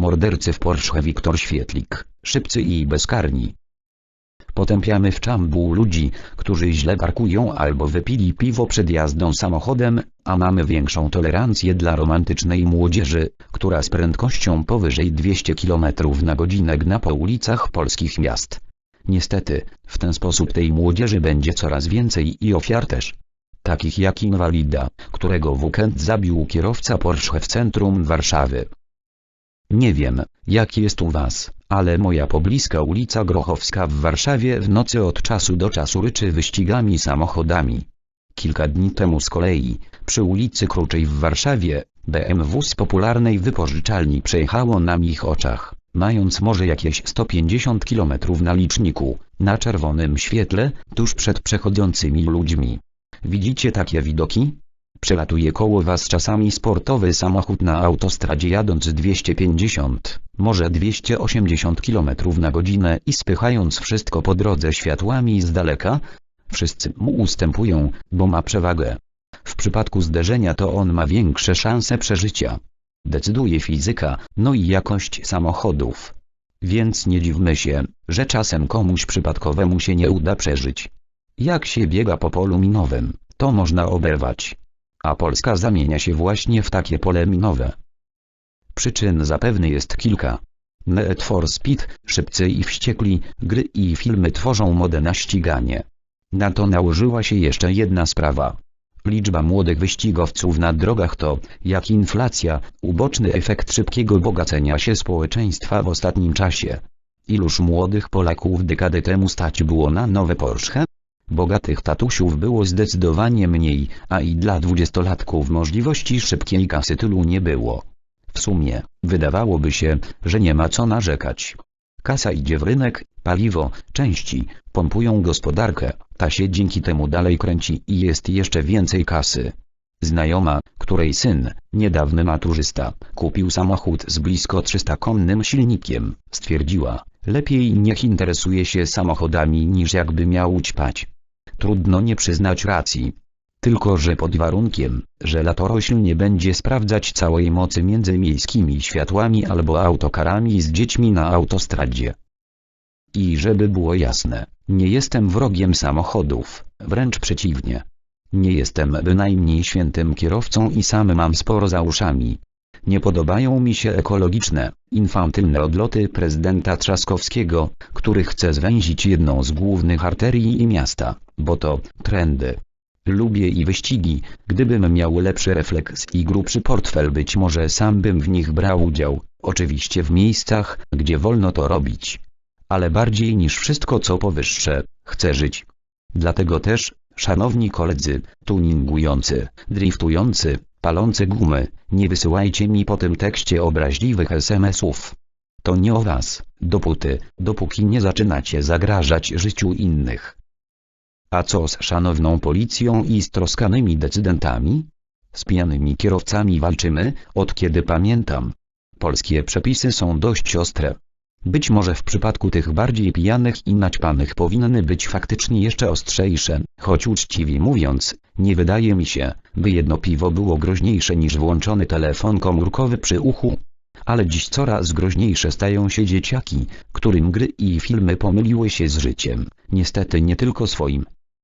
Mordercy w Porsche Wiktor Świetlik, szybcy i bezkarni. Potępiamy w czambu ludzi, którzy źle parkują albo wypili piwo przed jazdą samochodem, a mamy większą tolerancję dla romantycznej młodzieży, która z prędkością powyżej 200 km na godzinę gna po ulicach polskich miast. Niestety, w ten sposób tej młodzieży będzie coraz więcej i ofiar też. Takich jak inwalida, którego w weekend zabił kierowca Porsche w centrum Warszawy. Nie wiem, jak jest u was, ale moja pobliska ulica Grochowska w Warszawie w nocy od czasu do czasu ryczy wyścigami samochodami. Kilka dni temu z kolei, przy ulicy Kruczej w Warszawie, BMW z popularnej wypożyczalni przejechało na ich oczach, mając może jakieś 150 km na liczniku, na czerwonym świetle, tuż przed przechodzącymi ludźmi. Widzicie takie widoki? Przelatuje koło was czasami sportowy samochód na autostradzie jadąc 250, może 280 km na godzinę i spychając wszystko po drodze światłami z daleka. Wszyscy mu ustępują, bo ma przewagę. W przypadku zderzenia to on ma większe szanse przeżycia. Decyduje fizyka, no i jakość samochodów. Więc nie dziwmy się, że czasem komuś przypadkowemu się nie uda przeżyć. Jak się biega po polu minowym, to można oberwać. A Polska zamienia się właśnie w takie pole minowe. Przyczyn zapewne jest kilka. Need for Speed, szybcy i wściekli, gry i filmy tworzą modę na ściganie. Na to nałożyła się jeszcze jedna sprawa. Liczba młodych wyścigowców na drogach to, jak inflacja, uboczny efekt szybkiego bogacenia się społeczeństwa w ostatnim czasie. Iluż młodych Polaków dekadę temu stać było na nowe Porsche? Bogatych tatusiów było zdecydowanie mniej, a i dla dwudziestolatków możliwości szybkiej kasy tylu nie było. W sumie, wydawałoby się, że nie ma co narzekać. Kasa idzie w rynek, paliwo, części, pompują gospodarkę, ta się dzięki temu dalej kręci i jest jeszcze więcej kasy. Znajoma, której syn, niedawny maturzysta, kupił samochód z blisko 300-konnym silnikiem, stwierdziła, lepiej niech interesuje się samochodami niż jakby miał ćpać. Trudno nie przyznać racji. Tylko że pod warunkiem, że latorośl nie będzie sprawdzać całej mocy między miejskimi światłami albo autokarami z dziećmi na autostradzie. I żeby było jasne, nie jestem wrogiem samochodów, wręcz przeciwnie. Nie jestem bynajmniej świętym kierowcą i sam mam sporo za uszami. Nie podobają mi się ekologiczne, infantylne odloty prezydenta Trzaskowskiego, który chce zwęzić jedną z głównych arterii i miasta, bo to trendy. Lubię i wyścigi, gdybym miał lepszy refleks i grubszy portfel być może sam bym w nich brał udział, oczywiście w miejscach, gdzie wolno to robić. Ale bardziej niż wszystko co powyższe, chcę żyć. Dlatego też, szanowni koledzy, tuningujący, driftujący, palący gumy, nie wysyłajcie mi po tym tekście obraźliwych SMS-ów. To nie o was, dopóty, dopóki nie zaczynacie zagrażać życiu innych. A co z szanowną policją i stroskanymi decydentami? Z pijanymi kierowcami walczymy, od kiedy pamiętam. Polskie przepisy są dość ostre. Być może w przypadku tych bardziej pijanych i naćpanych powinny być faktycznie jeszcze ostrzejsze, choć uczciwie mówiąc, nie wydaje mi się, by jedno piwo było groźniejsze niż włączony telefon komórkowy przy uchu. Ale dziś coraz groźniejsze stają się dzieciaki, którym gry i filmy pomyliły się z życiem, niestety nie tylko swoim.